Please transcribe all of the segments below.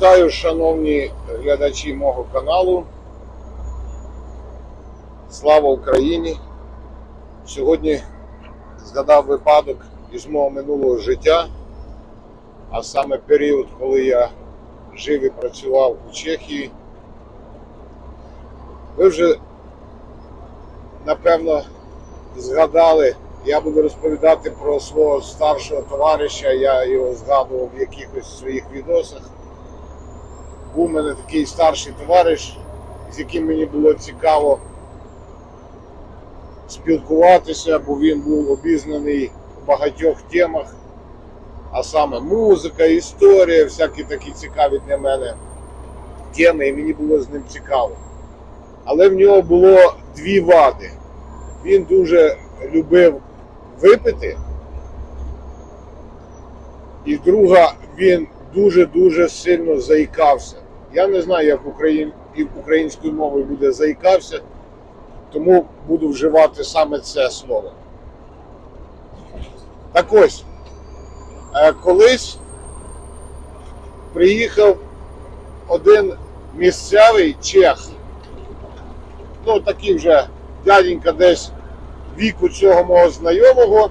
Вітаю, шановні глядачі мого каналу. Слава Україні! Сьогодні згадав випадок із мого минулого життя, а саме період, коли я жив і працював у Чехії. Ви вже напевно згадали, я буду розповідати про свого старшого товариша, я його згадував в якихось своїх відосах. Був у мене такий старший товариш, з яким мені було цікаво спілкуватися, бо він був обізнаний у багатьох темах, а саме музика, історія, всякі такі цікаві для мене теми, і мені було з ним цікаво. Але в нього було дві вади. Він дуже любив випити. І друга, він дуже-дуже сильно заїкався. Я не знаю, як Україн... українською мовою буде заїкався, тому буду вживати саме це слово. Так ось, е, колись приїхав один місцевий чех, ну такий вже дяденька десь віку цього мого знайомого,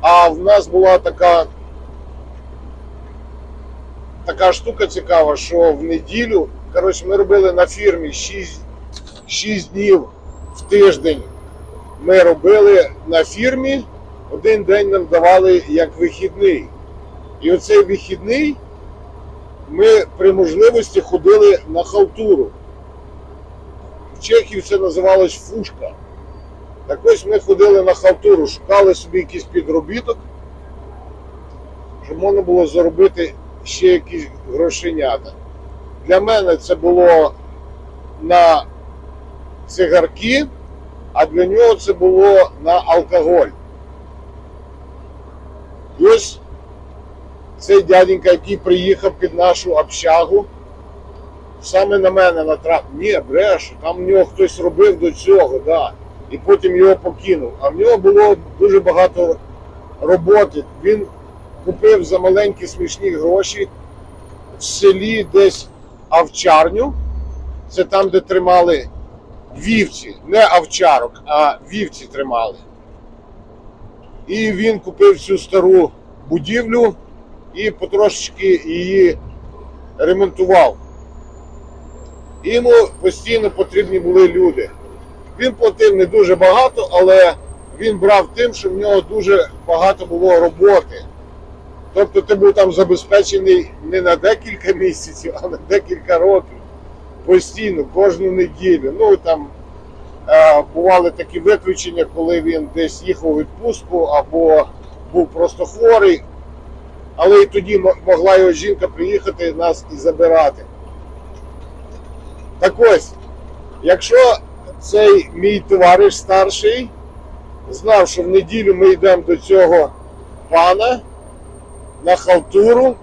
а в нас була така така штука цікава, що в неділю, коротше, ми робили на фірмі 6, 6 днів в тиждень. Ми робили на фірмі, один день нам давали як вихідний. І оцей вихідний ми при можливості ходили на халтуру. В Чехії це називалось фушка. Так ось ми ходили на халтуру, шукали собі якийсь підробіток, щоб можна було заробити ще якісь грошенята. Для мене це було на цигарки, а для нього це було на алкоголь. І ось цей дяденька, який приїхав під нашу общагу, саме на мене натрапив. Ні, брешу, там в нього хтось робив до цього, да. і потім його покинув. А в нього було дуже багато роботи. Він купив за маленькі смішні гроші в селі десь овчарню. Це там, де тримали вівці, не овчарок, а вівці тримали. І він купив цю стару будівлю і потрошечки її ремонтував. Йому постійно потрібні були люди. Він платив не дуже багато, але він брав тим, що в нього дуже багато було роботи. Тобто ти був там забезпечений не на декілька місяців, а на декілька років. Постійно, кожну неділю. Ну там е, бували такі виключення, коли він десь їхав у відпустку або був просто хворий. Але і тоді могла його жінка приїхати нас і забирати. Так ось, якщо цей мій товариш старший знав, що в неділю ми йдемо до цього пана на халтуру,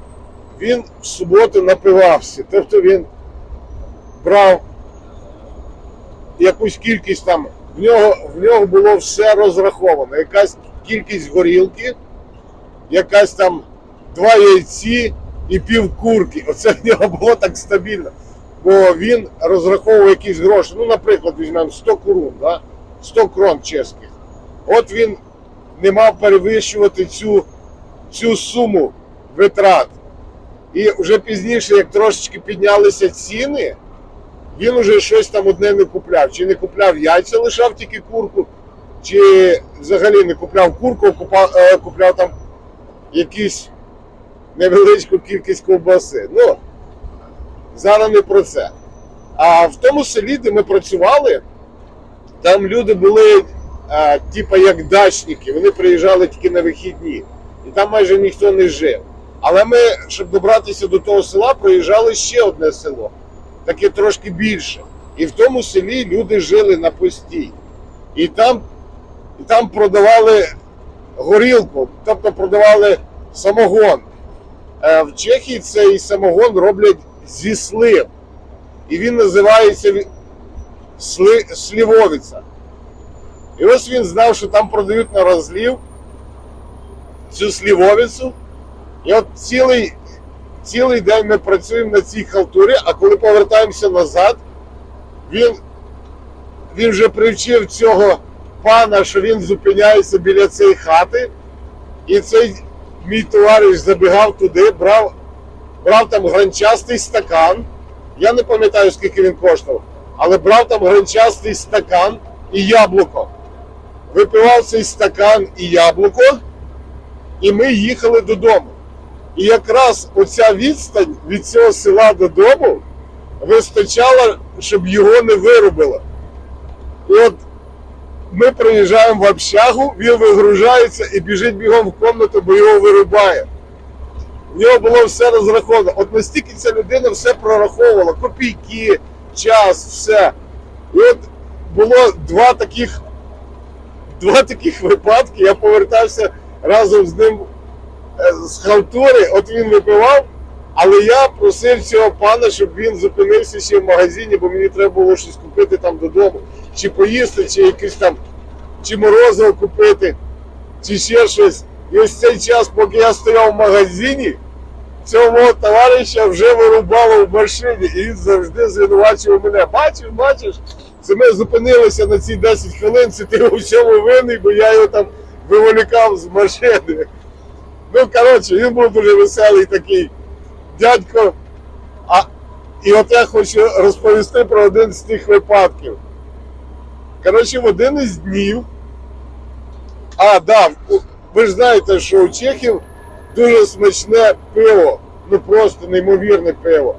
він в суботу напивався. Тобто він брав якусь кількість там, в нього, в нього було все розраховано. Якась кількість горілки, якась там два яйці і пів курки. Оце в нього було так стабільно. Бо він розраховував якісь гроші. Ну, наприклад, візьмемо 100 крон, да? 100 крон чеських. От він не мав перевищувати цю, цю суму витрат. І вже пізніше, як трошечки піднялися ціни, він уже щось там одне не купляв. Чи не купляв яйця, лишав тільки курку, чи взагалі не купляв курку, а е, купляв там якісь невеличку кількість ковбаси. Ну, зараз не про це. А в тому селі, де ми працювали, там люди були, а, типа як дачники, вони приїжджали тільки на вихідні. І там майже ніхто не жив. Але ми, щоб добратися до того села, проїжджали ще одне село, таке трошки більше. І в тому селі люди жили на постій. І там, і там продавали горілку, тобто продавали самогон. Е, В Чехії цей самогон роблять зі слив. І він називається слівовиця. І ось він знав, що там продають на розлів цю слівовицю. І от цілий цілий день ми працюємо на цій халтурі, а коли повертаємося назад, він, він вже привчив цього пана, що він зупиняється біля цієї хати, і цей мій товариш забігав туди, брав, брав там гранчастий стакан. Я не пам'ятаю, скільки він коштував, але брав там гранчастий стакан і яблуко. Випивав цей стакан і яблуко, і ми їхали додому. І якраз оця відстань від цього села додому вистачала, щоб його не вирубило. І от ми приїжджаємо в общагу, він вигружається і біжить бігом в комнату, бо його вирубає. В нього було все розраховано. От настільки ця людина все прораховувала, копійки, час, все. І от було два таких, два таких випадки. Я повертався разом з ним е, з халтури, от він випивав, але я просив цього пана, щоб він зупинився ще в магазині, бо мені треба було щось купити там додому, чи поїсти, чи якийсь там, чи морозиво купити, чи ще щось. І ось цей час, поки я стояв в магазині, цього мого товариша вже вирубало в машині, і він завжди звинувачував мене. Бачиш, бачиш, це ми зупинилися на ці 10 хвилин, це ти у всьому винний, бо я його там виволікав з машини. Ну, коротше, він був дуже веселий такий дядько. А, і от я хочу розповісти про один з тих випадків. Коротше, в один із днів. А, да, ви ж знаєте, що у Чехів дуже смачне пиво, ну просто неймовірне пиво.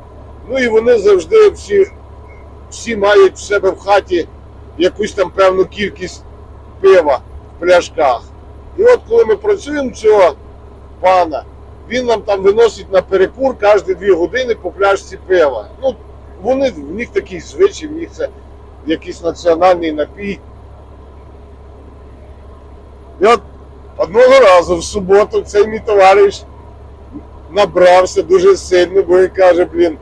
Ну і вони завжди всі, всі мають в себе в хаті якусь там певну кількість пива в пляшках. І от коли ми працюємо цього пана, він нам там виносить на перекур кожні дві години по пляшці пива. Ну, вони, в них такий звичай, в них це якийсь національний напій. І от одного разу в суботу цей мій товариш набрався дуже сильно, бо він каже, блін,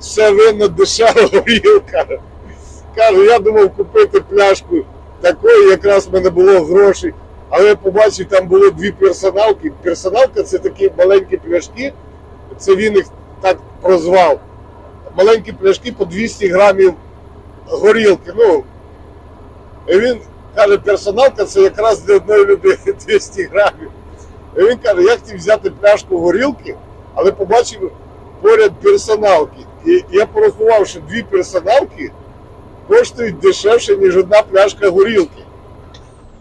все винно дешева горілка. Каже, я думав купити пляшку такої, якраз в мене було грошей. Але я побачив, там було дві персоналки. Персоналка це такі маленькі пляшки, це він їх так прозвав. Маленькі пляшки по 200 грамів горілки. Ну, і він каже, персоналка це якраз для одної людини 200 грамів. І він каже, як ті взяти пляшку горілки, але побачив поряд персоналки. І я порахував, що дві персоналки коштують дешевше, ніж одна пляшка горілки.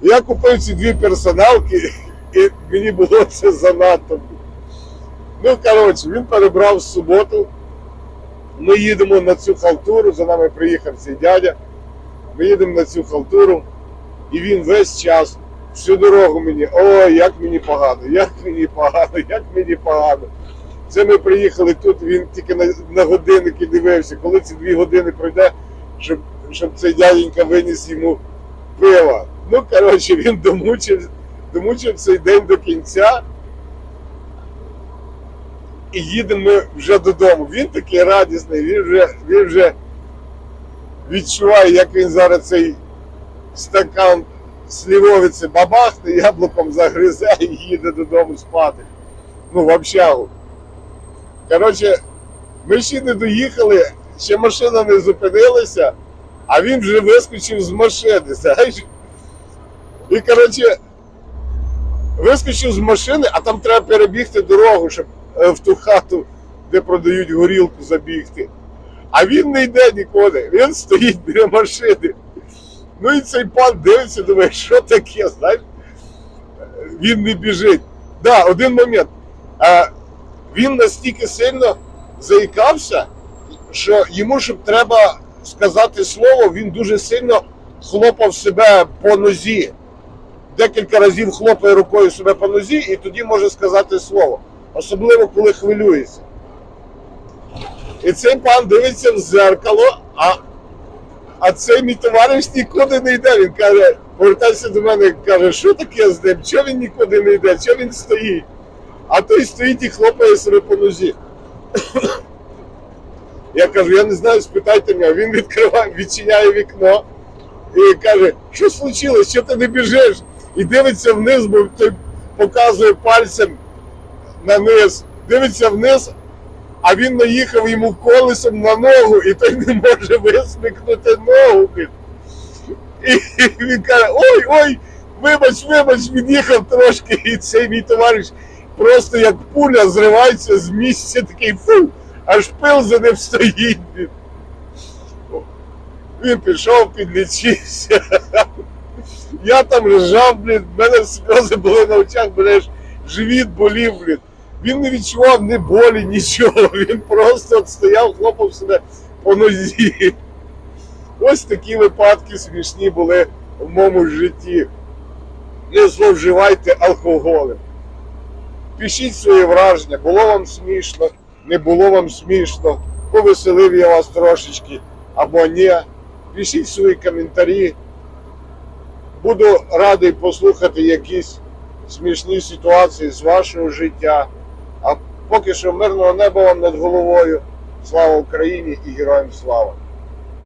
Я купив ці дві персоналки, і мені було це занадто. Ну, коротше, він перебрав в суботу. Ми їдемо на цю халтуру, за нами приїхав цей дядя. Ми їдемо на цю халтуру, і він весь час, всю дорогу мені, ой, як мені погано, як мені погано, як мені погано. Це ми приїхали тут, він тільки на, на годинники дивився, коли ці дві години пройде, щоб, щоб цей дяденька виніс йому пива. Ну, коротше, він домучив, домучив цей день до кінця. І їдемо ми вже додому. Він такий радісний, він вже, він вже відчуває, як він зараз цей стакан слівовиці бабахне, яблуком загризе і їде додому спати. Ну, в общагу. Коротше, ми ще не доїхали, ще машина не зупинилася, а він вже вискочив з машини. Знаєш? І, коротше, вискочив з машини, а там треба перебігти дорогу, щоб е, в ту хату, де продають горілку, забігти. А він не йде нікуди, він стоїть біля машини. Ну і цей пан дивиться, думає, що таке, знаєш? Він не біжить. Да, один момент. А, він настільки сильно заїкався, що йому, щоб треба сказати слово, він дуже сильно хлопав себе по нозі. Декілька разів хлопає рукою себе по нозі і тоді може сказати слово. Особливо, коли хвилюється. І цей пан дивиться в зеркало, а, а цей мій товариш нікуди не йде. Він каже, повертається до мене каже, що таке з ним? Чого він нікуди не йде? Чого він стоїть? А той стоїть і хлопає себе по нозі. Я кажу, я не знаю, спитайте мене. Він відкриває, відчиняє вікно і каже, що случилось, що ти не біжиш? І дивиться вниз, бо той показує пальцем на низ, дивиться вниз, а він наїхав йому колесом на ногу, і той не може висмикнути ногу. І він каже: ой, ой, вибач, вибач, від'їхав трошки, і цей мій товариш просто як пуля зривається з місця такий фу, аж пил за ним стоїть. Він пішов, підлічився. Я там лежав, блін, в мене сльози були на очах, мене живіт болів, блін. Він не відчував ні болі, нічого. Він просто стояв, хлопав себе по нозі. Ось такі випадки смішні були в моєму житті. Не зловживайте алкоголем. Пишіть свої враження, було вам смішно, не було вам смішно, повеселив я вас трошечки або ні. Пишіть свої коментарі. Буду радий послухати якісь смішні ситуації з вашого життя. А поки що мирного неба вам над головою. Слава Україні і героям слава!